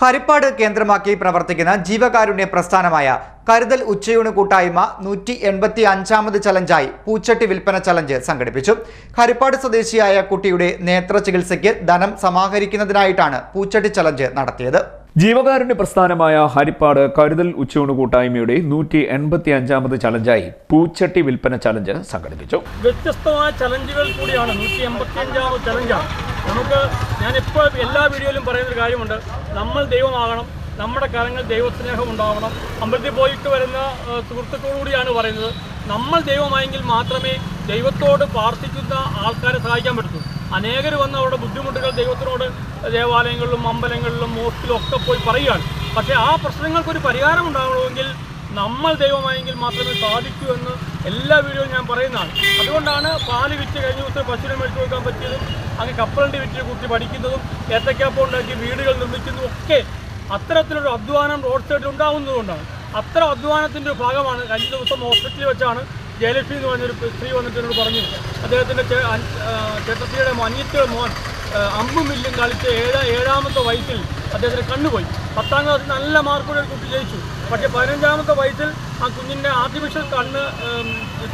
ഹരിപ്പാട് കേന്ദ്രമാക്കി പ്രവർത്തിക്കുന്ന ജീവകാരുണ്യ പ്രസ്ഥാനമായ കരുതൽ ഉച്ചയൂണ് കൂട്ടായ്മ നൂറ്റി എൺപത്തി അഞ്ചാമത് ചലഞ്ചായി പൂച്ചട്ടി വിൽപ്പന ചലഞ്ച് സംഘടിപ്പിച്ചു. ഹരിപ്പാട് സ്വദേശിയായ കുട്ടിയുടെ നേത്ര ചികിത്സയ്ക്ക് ധനം സമാഹരിക്കുന്നതിനായിട്ടാണ് പൂച്ചട്ടി ചലഞ്ച് നടത്തിയത്. ജീവകാരുണ്യ പ്രസ്ഥാനമായ ഹരിപ്പാട് കരുതൽ ഉച്ചയൂണ് കൂട്ടായ്മയുടെ നൂറ്റി എൺപത്തി അഞ്ചാമത് ചലഞ്ചായി പൂച്ചട്ടി വിൽപ്പന ചലഞ്ച് സംഘടിപ്പിച്ചു. വ്യത്യസ്തമായ ചലഞ്ചുകൾ കൂടിയാണ് നൂറ്റി എൺപത്തി അഞ്ചാമത് ചലഞ്ചാണ്. നമുക്ക് ഞാനിപ്പോൾ എല്ലാ വീഡിയോയിലും പറയുന്നൊരു കാര്യമുണ്ട്. നമ്മൾ ദൈവമാകണം. നമ്മുടെ കരങ്ങൾ ദൈവസ്നേഹം ഉണ്ടാവണം. അമ്പലത്തിൽ പോയിട്ട് വരുന്ന സുഹൃത്തുക്കളോടുകൂടിയാണ് പറയുന്നത്. നമ്മൾ ദൈവമായെങ്കിൽ മാത്രമേ ദൈവത്തോട് പ്രാർത്ഥിക്കുന്ന ആൾക്കാരെ സഹായിക്കാൻ പറ്റൂ. അനേകർ വന്ന് അവരുടെ ബുദ്ധിമുട്ടുകൾ ദൈവത്തിനോട് ദേവാലയങ്ങളിലും അമ്പലങ്ങളിലും മോസ്റ്റിലും ഒക്കെ പോയി പറയുകയാണ്. പക്ഷേ ആ പ്രശ്നങ്ങൾക്കൊരു പരിഹാരം ഉണ്ടാവണമെങ്കിൽ നമ്മൾ ദൈവമായെങ്കിൽ മാത്രമേ സാധിക്കൂ എന്ന് എല്ലാ വീഡിയോയും ഞാൻ പറയുന്നതാണ്. അതുകൊണ്ടാണ് പാൽ വിറ്റ് കഴിഞ്ഞ ദിവസം പശുവിനെ മേടിച്ചു കൊടുക്കാൻ പറ്റിയതും. അങ്ങ് കപ്പലണ്ടി വിറ്റ് കുട്ടി പഠിക്കുന്നതും ഏത്തക്കാപ്പം ഉണ്ടാക്കി വീടുകൾ നിർമ്മിക്കുന്നതും ഒക്കെ അത്തരത്തിലൊരു അധ്വാനം റോഡ് സൈഡിൽ ഉണ്ടാകുന്നതുകൊണ്ടാണ്. അത്ര അധ്വാനത്തിന്റെ ഭാഗമാണ് കഴിഞ്ഞ ദിവസം ഹോസ്പിറ്റലിൽ വെച്ചാണ് ജയലക്ഷ്മി എന്ന് പറഞ്ഞൊരു സ്ത്രീ വന്നിട്ട് എന്നോട് പറഞ്ഞു. അദ്ദേഹത്തിന്റെ ചേട്ടത്തിയുടെ അനിയത്തിയുടെ മോൻ അമ്പും മില്ലും കളിച്ച് ഏഴാ ഏഴാമത്തെ വയസ്സിൽ അദ്ദേഹത്തിന് കണ്ണുപോയി. പത്താം ക്ലാസ്സിൽ നല്ല മാർക്കോടെ ഒരു കുട്ടി ജയിച്ചു പക്ഷേ പതിനഞ്ചാമത്തെ വയസ്സിൽ ആ കുഞ്ഞിന്റെ ആർട്ടിഫിഷ്യൽ കണ്ണ്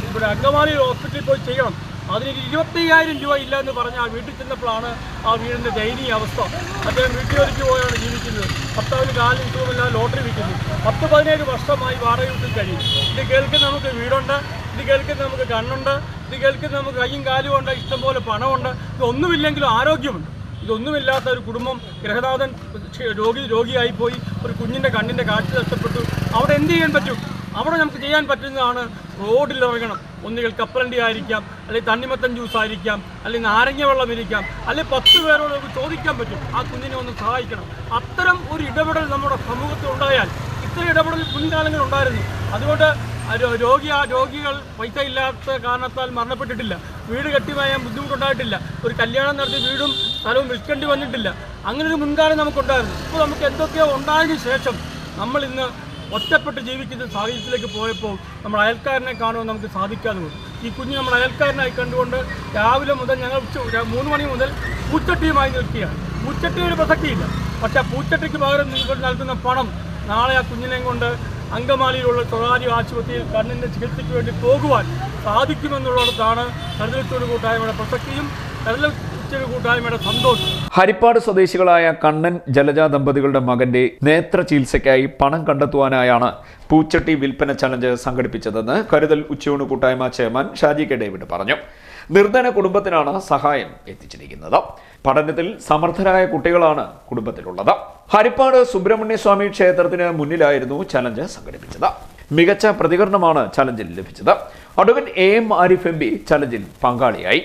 ഇവിടെ അങ്കമാലി ഹോസ്പിറ്റലിൽ പോയി ചെയ്യണം. അതിന് ഇരുപത്തയ്യായിരം രൂപ ഇല്ല എന്ന് പറഞ്ഞ് ആ വീട്ടിൽ ചെന്നപ്പോഴാണ് ആ വീടിന്റെ ദയനീയ അവസ്ഥ. അദ്ദേഹം വീട്ടിൽ ഒരുക്കി പോയാണ് ജീവിക്കുന്നത്. ഭർത്താവിന് കാലിൽ ഇതുമെല്ലാം ലോട്ടറി വിൽക്കുന്നു. പത്ത് പതിനേഴ് വർഷമായി വാടക വീട്ടിൽ കഴിയും. ഇത് കേൾക്കുന്ന നമുക്ക് വീടുണ്ട് ഇത് കേൾക്കുന്ന നമുക്ക് കണ്ണുണ്ട് ഇത് കേൾക്കുന്ന നമുക്ക് കയ്യും കാലുമുണ്ട് ഇഷ്ടംപോലെ പണമുണ്ട്. ഇതൊന്നുമില്ലെങ്കിലും ആരോഗ്യമുണ്ട്. ഇതൊന്നുമില്ലാത്ത ഒരു കുടുംബം ഗ്രഹനാഥൻ രോഗി രോഗിയായിപ്പോയി. ഒരു കുഞ്ഞിന്റെ കണ്ണിന്റെ കാഴ്ച നഷ്ടപ്പെട്ടു. അവിടെ എന്ത് ചെയ്യാൻ പറ്റും? അവിടെ നമുക്ക് ചെയ്യാൻ പറ്റുന്നതാണ് റോഡിലിറങ്ങണം ഒന്നുകിൽ കപ്പലണ്ടി ആയിരിക്കാം അല്ലെങ്കിൽ തണ്ണിമത്തൻ ജ്യൂസ് ആയിരിക്കാം അല്ലെങ്കിൽ നാരങ്ങ വെള്ളം ഇരിക്കാം അല്ലെങ്കിൽ പത്ത് പേരോട് നമുക്ക് ചോദിക്കാൻ പറ്റും. ആ കുഞ്ഞിനെ ഒന്ന് സഹായിക്കണം. അത്തരം ഒരു ഇടപെടൽ നമ്മുടെ സമൂഹത്തിൽ ഉണ്ടായാൽ ഇത്ര ഇടപെടൽ മുൻകാലങ്ങളിൽ ഉണ്ടായിരുന്നു. അതുകൊണ്ട് രോഗി ആ രോഗികൾ പൈസ ഇല്ലാത്ത കാരണത്താൽ മരണപ്പെട്ടിട്ടില്ല. വീട് കെട്ടിമായാൻ ബുദ്ധിമുട്ടുണ്ടായിട്ടില്ല. ഒരു കല്യാണം നടത്തി വീടും സ്ഥലവും വിൽക്കേണ്ടി വന്നിട്ടില്ല. അങ്ങനെ ഒരു മുൻകാലം നമുക്കുണ്ടായിരുന്നു. ഇപ്പോൾ നമുക്ക് എന്തൊക്കെയോ ഉണ്ടായതിനു ശേഷം നമ്മൾ ഇന്ന് ഒറ്റപ്പെട്ട് ജീവിക്കുന്ന സാഹചര്യത്തിലേക്ക് പോയപ്പോൾ നമ്മൾ അയൽക്കാരനെ കാണുവാൻ നമുക്ക് സാധിക്കാതെ പോകും ഈ കുഞ്ഞ് നമ്മൾ അയൽക്കാരനായി കണ്ടുകൊണ്ട് രാവിലെ മുതൽ ഞങ്ങൾ ഉച്ച മൂന്ന് മണി മുതൽ പൂച്ചട്ടിയുമായി നിൽക്കുകയാണ്. പൂച്ചട്ടി ഒരു പ്രസക്തിയില്ല. പക്ഷേ പൂച്ചട്ടിക്ക് പകരം നിങ്ങൾ നൽകുന്ന പണം നാളെ ആ കുഞ്ഞിനെയും കൊണ്ട് അങ്കമാലിയിലുള്ള സ്വകാര്യ ആശുപത്രിയിൽ കണ്ണിന്റെ ചികിത്സയ്ക്ക് വേണ്ടി പോകുവാൻ സാധിക്കുമെന്നുള്ളിടത്താണ് കരുതലിച്ചോട് കൂട്ടായ്മയുടെ പ്രസക്തിയും സന്തോഷം. ഹരിപ്പാട് സ്വദേശികളായ കണ്ണൻ ജലജ ദമ്പതികളുടെ മകന്റെ നേത്ര ചികിത്സയ്ക്കായി പണം കണ്ടെത്തുവാനായാണ് പൂച്ചട്ടി വിൽപ്പന ചലഞ്ച് സംഘടിപ്പിച്ചതെന്ന് കരുതൽ ഉച്ചയൂണ് കൂട്ടായ്മ ചെയർമാൻ ഷാജി കെ ഡേവിഡ് പറഞ്ഞു. നിർധന കുടുംബത്തിനാണ് സഹായം എത്തിച്ചിരിക്കുന്നത്. പഠനത്തിൽ സമർത്ഥരായ കുട്ടികളാണ് കുടുംബത്തിലുള്ളത്. ഹരിപ്പാട് സുബ്രഹ്മണ്യ സ്വാമി ക്ഷേത്രത്തിന് മുന്നിലായിരുന്നു ചലഞ്ച് സംഘടിപ്പിച്ചത്. മികച്ച പ്രതികരണമാണ് ചലഞ്ചിൽ ലഭിച്ചത്. Advocate A M Arif M P ചലഞ്ചിൽ പങ്കാളിയായി.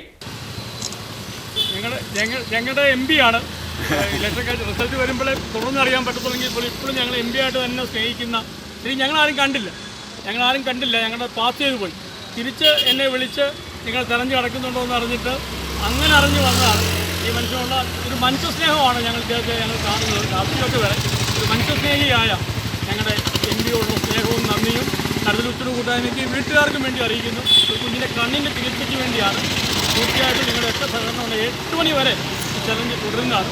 ഞങ്ങളുടെ എം പി ആണ്. ഇലക്ഷൻ റിസൾട്ട് വരുമ്പോഴേ തുടർന്ന് അറിയാൻ പറ്റത്തുള്ളെങ്കിൽ ഇപ്പോൾ ഇപ്പോഴും ഞങ്ങൾ എം പി ആയിട്ട് തന്നെ സ്നേഹിക്കുന്ന ഇനി ഞങ്ങളാരും കണ്ടില്ല. ഞങ്ങളാരും കണ്ടില്ല. ഞങ്ങളുടെ പാസ് ചെയ്ത് പോയി. തിരിച്ച് എന്നെ വിളിച്ച് നിങ്ങൾ തെരഞ്ഞു കിടക്കുന്നുണ്ടോ എന്ന് അറിഞ്ഞിട്ട് അങ്ങനെ അറിഞ്ഞു വന്നതാണ്. ഈ മനുഷ്യനുള്ള ഒരു മനുഷ്യസ്നേഹമാണ് ഞങ്ങൾ ഇദ്ദേഹത്തെ ഞങ്ങൾ കാണുന്നത്. രാഷ്ട്രീയമൊക്കെ വരെ ഒരു മനുഷ്യസ്നേഹിയായ ഞങ്ങളുടെ എം പിയോടുള്ള സ്നേഹവും നന്ദിയും കൂട്ടായ്മയ്ക്ക് വീട്ടുകാർക്കും വേണ്ടി അറിയിക്കുന്നു. ഒരു കുഞ്ഞിന്റെ കണ്ണിന്റെ ചികിത്സയ്ക്ക് വേണ്ടിയാണ് തീർച്ചയായിട്ടും നിങ്ങളുടെ സഹകരണം എട്ട് മണി വരെ ചലഞ്ച് തുടരുന്നതാണ്.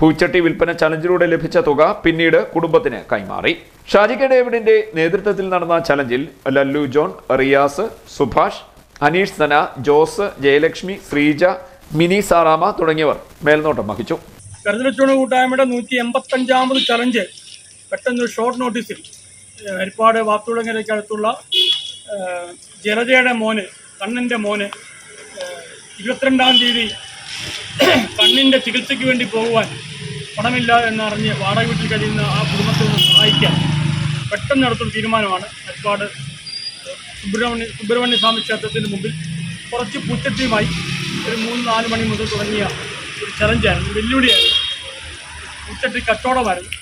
പൂച്ചട്ടി വിൽപ്പന ചലഞ്ചിലൂടെ ലഭിച്ച തുക പിന്നീട് കുടുംബത്തിന് കൈമാറി. ഷാജിക ഡേവിഡിന്റെ നേതൃത്വത്തിൽ നടന്ന ചലഞ്ചിൽ ലല്ലു ജോൺ റിയാസ് സുഭാഷ് അനീഷ് സന ജോസ് ജയലക്ഷ്മി ശ്രീജ മിനി സാറാമ തുടങ്ങിയവർ മേൽനോട്ടം വഹിച്ചു. കരുതലച്ചോണ കൂട്ടായ്മയുടെ നൂറ്റി എൺപത്തി അഞ്ചാമത് ചലഞ്ച് പെട്ടെന്ന് ഷോർട്ട് നോട്ടീസിൽ ഹരിപ്പാട് വാത്തുളങ്ങരയ്ക്ക് അടുത്തുള്ള ജലജയുടെ മോന് കണ്ണിന്റെ മോന് ഇരുപത്തിരണ്ടാം തീയതി കണ്ണിന്റെ ചികിത്സയ്ക്ക് വേണ്ടി പോകുവാൻ പണമില്ല എന്നറിഞ്ഞ് വാടക വീട്ടിൽ കഴിയുന്ന ആ കുടുംബത്തെ ഒന്ന് സഹായിക്കാൻ പെട്ടെന്ന് നടത്തുന്ന തീരുമാനമാണ്. ഹരിപ്പാട് സുബ്രഹ്മണ്യ സുബ്രഹ്മണ്യ സ്വാമി ക്ഷേത്രത്തിന് മുമ്പിൽ കുറച്ച് പൂച്ചട്ടിയുമായി ഒരു മൂന്ന് നാല് മണി മുതൽ തുടങ്ങിയ ഒരു ചലഞ്ചായിരുന്നു വെല്ലുവിളിയായിരുന്നു. പൂച്ചട്ടി കച്ചവടമായിരുന്നു.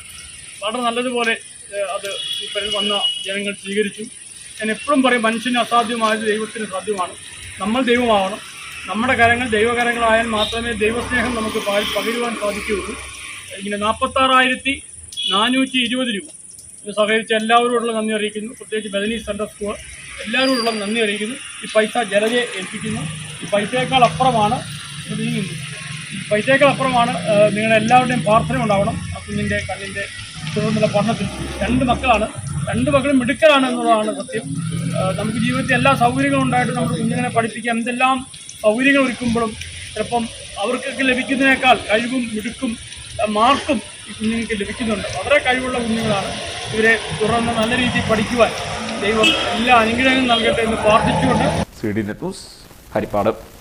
വളരെ നല്ലതുപോലെ അത് പരി- വന്ന ജനങ്ങൾ സ്വീകരിച്ചു. ഞാൻ എപ്പോഴും പറയും മനുഷ്യന് അസാധ്യമായത് ദൈവത്തിന് സാധ്യമാണ്. നമ്മൾ ദൈവമാവണം. നമ്മുടെ കരങ്ങൾ ദൈവകരങ്ങളായാൽ മാത്രമേ ദൈവസ്നേഹം നമുക്ക് പക- പകരുവാൻ സാധിക്കുകയുള്ളൂ. ഇങ്ങനെ നാൽപ്പത്താറായിരത്തി നാനൂറ്റി ഇരുപത് രൂപ. ഇത് സഹകരിച്ച എല്ലാവരോടുള്ള നന്ദി അറിയിക്കുന്നു. പ്രത്യേകിച്ച് ബദനി സെൻട്രൽ സ്കൂൾ എല്ലാവരോടുള്ള നന്ദി അറിയിക്കുന്നു. ഈ പൈസ ജലജയെ ഏൽപ്പിക്കുന്നു. ഈ പൈസയേക്കാൾ അപ്പുറമാണ് നീങ്ങുന്നത് പൈസയേക്കാൾ അപ്പുറമാണ് നിങ്ങളെല്ലാവരുടെയും പ്രാർത്ഥന ഉണ്ടാവണം. ആ കുഞ്ഞിന്റെ കണ്ണിന്റെ തുടർന്നുള്ള പഠനത്തിൽ രണ്ട് മക്കളാണ്. രണ്ട് മക്കളും മിടുക്കലാണ് എന്നുള്ളതാണ് സത്യം. നമുക്ക് ജീവിതത്തിൽ എല്ലാ സൗകര്യങ്ങളും ഉണ്ടായിട്ട് നമ്മുടെ കുഞ്ഞുങ്ങളെ പഠിപ്പിക്കാൻ എന്തെല്ലാം സൗകര്യങ്ങൾ ഒരുക്കുമ്പോഴും ചിലപ്പം അവർക്കൊക്കെ ലഭിക്കുന്നതിനേക്കാൾ കഴിവും മിടുക്കും മാർക്കും ഈ കുഞ്ഞുങ്ങൾക്ക് ലഭിക്കുന്നുണ്ട്. വളരെ കഴിവുള്ള കുഞ്ഞുങ്ങളാണ്. ഇവരെ തുടർന്ന് നല്ല രീതിയിൽ പഠിക്കുവാൻ ദൈവം എല്ലാ അനുഗ്രഹങ്ങളും നൽകട്ടെ എന്ന് പ്രാർത്ഥിച്ചുകൊണ്ട് ഹരിപ്പാട്.